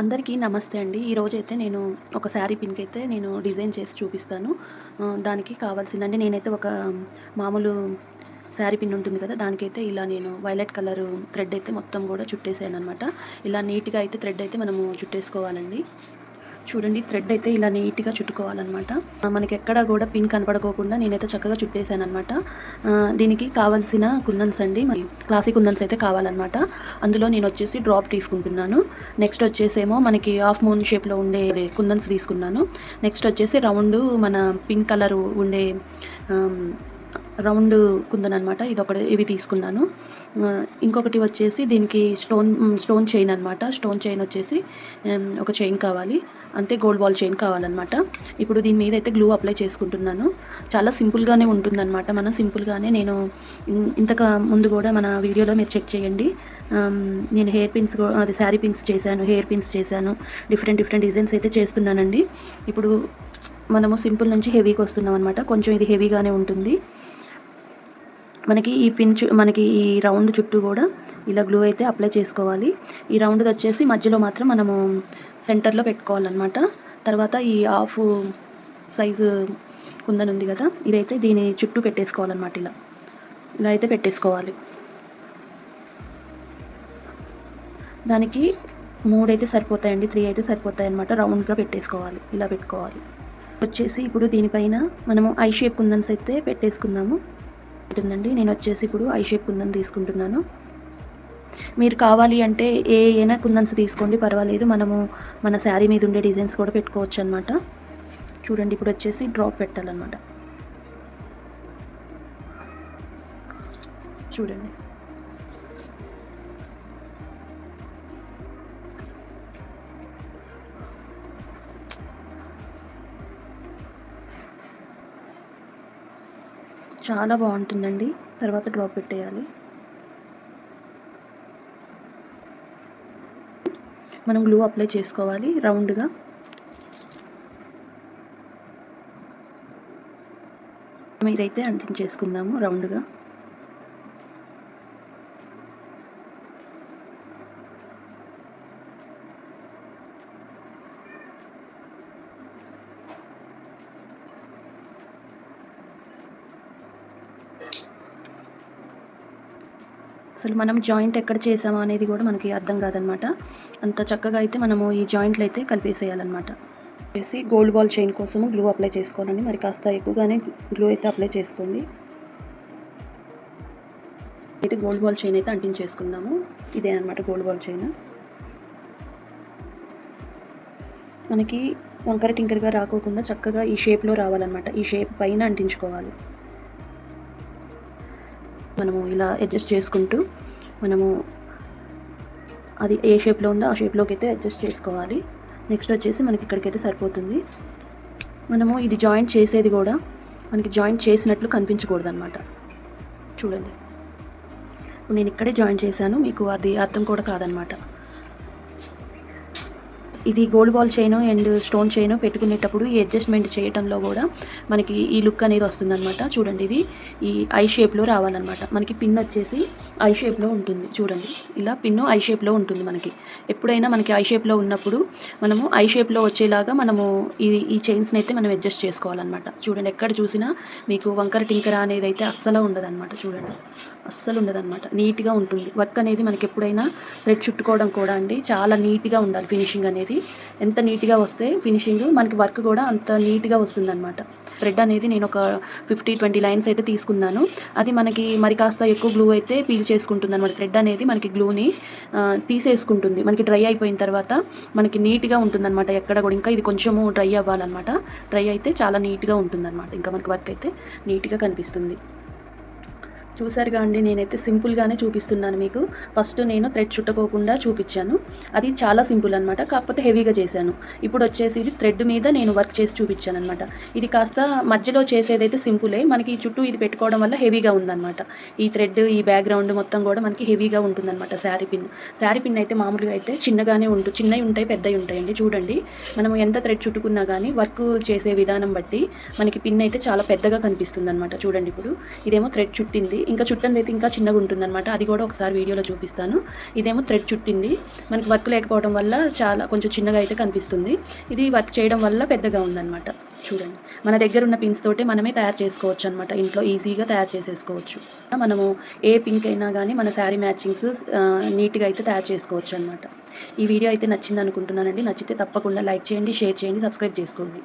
అందరికీ నమస్తే అండి. ఈరోజు అయితే నేను ఒక శారీ పిన్కి అయితే నేను డిజైన్ చేసి చూపిస్తాను. దానికి కావాల్సిందండి నేనైతే ఒక మామూలు శారీ పిన్ ఉంటుంది కదా దానికైతే ఇలా నేను వైలెట్ కలర్ థ్రెడ్ అయితే మొత్తం కూడా చుట్టేసాను అనమాట ఇలా నీట్గా అయితే థ్రెడ్ అయితే మనము చుట్టేసుకోవాలండి. చూడండి థ్రెడ్ అయితే ఇలా నీట్గా చుట్టుకోవాలన్నమాట. మనకి ఎక్కడ కూడా పిన్ కనపడకోకుండా నేనైతే చక్కగా చుట్టేసాను అనమాట దీనికి కావాల్సిన కుందన్స్ అండి మరి క్లాసిక్ కుందన్స్ అయితే కావాలన్నమాట. అందులో నేను వచ్చేసి డ్రాప్ తీసుకుంటున్నాను. నెక్స్ట్ వచ్చేసేమో మనకి హాఫ్ మూన్ షేప్లో ఉండే కుందన్స్ తీసుకున్నాను. నెక్స్ట్ వచ్చేసి రౌండ్ మన పింక్ కలర్ ఉండే రౌండ్ కుందన్ అనమాట ఇది ఒకటి ఇవి తీసుకున్నాను. ఇంకొకటి వచ్చేసి దీనికి స్టోన్ స్టోన్ చైన్ అనమాట స్టోన్ చైన్ వచ్చేసి ఒక చైన్ కావాలి. అంతే గోల్డ్ బాల్ చైన్ కావాలన్నమాట. ఇప్పుడు దీని మీద అయితే గ్లూ అప్లై చేసుకుంటున్నాను. చాలా సింపుల్గానే ఉంటుందన్నమాట. మనం సింపుల్గానే నేను ఇంతక ముందు కూడా మన వీడియోలో మీరు చెక్ చేయండి. నేను హెయిర్ పిన్స్ అది శారీ పిన్స్ చేశాను హెయిర్ పిన్స్ చేశాను. డిఫరెంట్ డిఫరెంట్ డిజైన్స్ అయితే చేస్తున్నానండి. ఇప్పుడు మనము సింపుల్ నుంచి హెవీకి వస్తున్నాం అనమాట కొంచెం ఇది హెవీగానే ఉంటుంది. మనకి ఈ పిన్ మనకి ఈ రౌండ్ చుట్టూ కూడా ఇలా గ్లూ అయితే అప్లై చేసుకోవాలి. ఈ రౌండ్ది వచ్చేసి మధ్యలో మాత్రం మనము సెంటర్లో పెట్టుకోవాలన్నమాట. తర్వాత ఈ హాఫ్ సైజు కుందన్ ఉంది కదా ఇదైతే దీని చుట్టూ పెట్టేసుకోవాలన్నమాట ఇలా. ఇలా అయితే పెట్టేసుకోవాలి. దానికి మూడు అయితే సరిపోతాయండి త్రీ అయితే సరిపోతాయి అనమాట రౌండ్గా పెట్టేసుకోవాలి ఇలా పెట్టుకోవాలి. వచ్చేసి ఇప్పుడు దీనిపైన మనము ఐ షేప్ కుందన్స్ అయితే పెట్టేసుకుందాము. ఉంటుందండి నేను వచ్చేసి ఇప్పుడు ఐ షేప్ కుందన్ తీసుకుంటున్నాను. మీరు కావాలి అంటే ఏ అయినా కుందన్స్ తీసుకోండి పర్వాలేదు. మనము మన శారీ మీద ఉండే డిజైన్స్ కూడా పెట్టుకోవచ్చు అనమాట చూడండి ఇప్పుడు వచ్చేసి డ్రాప్ పెట్టాలన్నమాట. చూడండి. చాలా బాగుంటుందండి. తర్వాత డ్రాప్ పెట్టేయాలి. మనం గ్లూ అప్లై చేసుకోవాలి రౌండ్గా. ఇదైతే అంటించేసుకుందాము రౌండ్గా. అసలు మనం జాయింట్ ఎక్కడ చేసామా అనేది కూడా మనకి అర్థం కాదనమాట. అంత చక్కగా అయితే మనము ఈ జాయింట్లు అయితే కలిపేసేయాలన్నమాట. చేసి గోల్డ్ బాల్ చైన్ కోసము గ్లూ అప్లై చేసుకోవాలండి. మరి కాస్త ఎక్కువగానే గ్లూ అయితే అప్లై చేసుకోండి. అయితే గోల్డ్ బాల్ చైన్ అయితే అంటించేసుకుందాము. ఇదేనమాట గోల్డ్ బాల్ చైన్. మనకి వంకర టింకరగా రాకోకుండా చక్కగా ఈ షేప్లో రావాలన్నమాట. ఈ షేప్ పైన అంటించుకోవాలి. మనము ఇలా అడ్జస్ట్ చేసుకుంటూ మనము అది ఏ షేప్లో ఉందో ఆ షేప్లోకి అయితే అడ్జస్ట్ చేసుకోవాలి. నెక్స్ట్ వచ్చేసి మనకి ఇక్కడికైతే సరిపోతుంది. మనము ఇది జాయింట్ చేసేది కూడా మనకి జాయింట్ చేసినట్లు కనిపించకూడదు అనమాట చూడండి. నేను ఇక్కడే జాయిన్ చేశాను. మీకు అది అర్థం కూడా కాదనమాట ఇది gold ball chain and stone chain పెట్టుకునేటప్పుడు ఈ అడ్జస్ట్మెంట్ చేయటంలో కూడా మనకి ఈ లుక్ అనేది వస్తుందన్నమాట. చూడండి ఇది. ఈ ఐ షేప్లో రావాలన్నమాట. మనకి పిన్ వచ్చేసి ఐ షేప్లో ఉంటుంది. చూడండి. ఇలా పిన్ను ఐ షేప్లో ఉంటుంది మనకి. ఎప్పుడైనా మనకి ఐ షేప్లో ఉన్నప్పుడు మనము ఐ షేప్లో వచ్చేలాగా మనము ఈ ఈ చైన్స్ని అయితే మనం అడ్జస్ట్ చేసుకోవాలన్నమాట. చూడండి ఎక్కడ చూసినా మీకు వంకర టింకర అనేది అయితే అస్సలు ఉండదన్నమాట. చూడండి. అస్సలు ఉండదన్నమాట. నీట్గా ఉంటుంది. వర్క్ అనేది మనకి ఎప్పుడైనా థ్రెడ్ చుట్టుకోవడం కూడా అండి చాలా నీట్గా ఉండాలి ఫినిషింగ్ అనేది. ఎంత నీట్గా వస్తే ఫినిషింగ్ మనకి వర్క్ కూడా అంత నీట్గా వస్తుందన్నమాట. థ్రెడ్ అనేది నేను ఒక ఫిఫ్టీ ట్వంటీ లైన్స్ అయితే తీసుకున్నాను. అది మనకి మరి కాస్త ఎక్కువ గ్లూ అయితే పీల్ చేసుకుంటుంది అనమాట థ్రెడ్ అనేది మనకి గ్లూని తీసేసుకుంటుంది. మనకి డ్రై అయిపోయిన తర్వాత మనకి నీట్గా ఉంటుందన్నమాట ఎక్కడ కూడా. ఇంకా ఇది కొంచెము డ్రై అవ్వాలన్నమాట. డ్రై అయితే చాలా నీట్గా ఉంటుందన్నమాట. ఇంకా మనకి వర్క్ అయితే నీట్గా కనిపిస్తుంది. చూసారుగా అండి నేనైతే సింపుల్గానే చూపిస్తున్నాను మీకు. ఫస్ట్ నేను థ్రెడ్ చుట్టుకోకుండా చూపించాను. అది చాలా సింపుల్ అనమాట కాకపోతే హెవీగా చేశాను. ఇప్పుడు వచ్చేసి ఇది థ్రెడ్ మీద నేను వర్క్ చేసి చూపించాను అనమాట ఇది కాస్త మధ్యలో చేసేదైతే సింపులే మనకి ఈ చుట్టూ ఇది పెట్టుకోవడం వల్ల హెవీగా ఉందన్నమాట. ఈ థ్రెడ్ ఈ బ్యాక్గ్రౌండ్ మొత్తం కూడా మనకి హెవీగా ఉంటుందన్నమాట శారీ పిన్. శారీ పిన్ అయితే మామూలుగా అయితే చిన్నగానే ఉంటుంది చిన్నవి ఉంటాయి పెద్దవి ఉంటాయండి చూడండి. మనం ఎంత థ్రెడ్ చుట్టుకున్నా కానీ వర్క్ చేసే విధానం బట్టి మనకి పిన్ అయితే చాలా పెద్దగా కనిపిస్తుంది అనమాట చూడండి ఇప్పుడు. ఇదేమో థ్రెడ్ చుట్టింది. ఇంకా చుట్టంది అయితే ఇంకా చిన్నగా ఉంటుందన్నమాట. అది కూడా ఒకసారి వీడియోలో చూపిస్తాను. ఇదేమో థ్రెడ్ చుట్టింది. మనకి వర్క్ లేకపోవడం వల్ల చాలా కొంచెం చిన్నగా అయితే కనిపిస్తుంది. ఇది వర్క్ చేయడం వల్ల పెద్దగా ఉందన్నమాట. చూడండి. మన దగ్గర ఉన్న పిన్స్ తోటే మనమే తయారు చేసుకోవచ్చు అనమాట ఇంట్లో ఈజీగా తయారు చేసేసుకోవచ్చు. మనము ఏ పింక్ అయినా కానీ మన శారీ మ్యాచింగ్స్ నీట్గా అయితే తయారు చేసుకోవచ్చు అనమాట ఈ వీడియో అయితే నచ్చింది అనుకుంటున్నానండి నచ్చితే తప్పకుండా లైక్ చేయండి షేర్ చేయండి సబ్స్క్రైబ్ చేసుకోండి.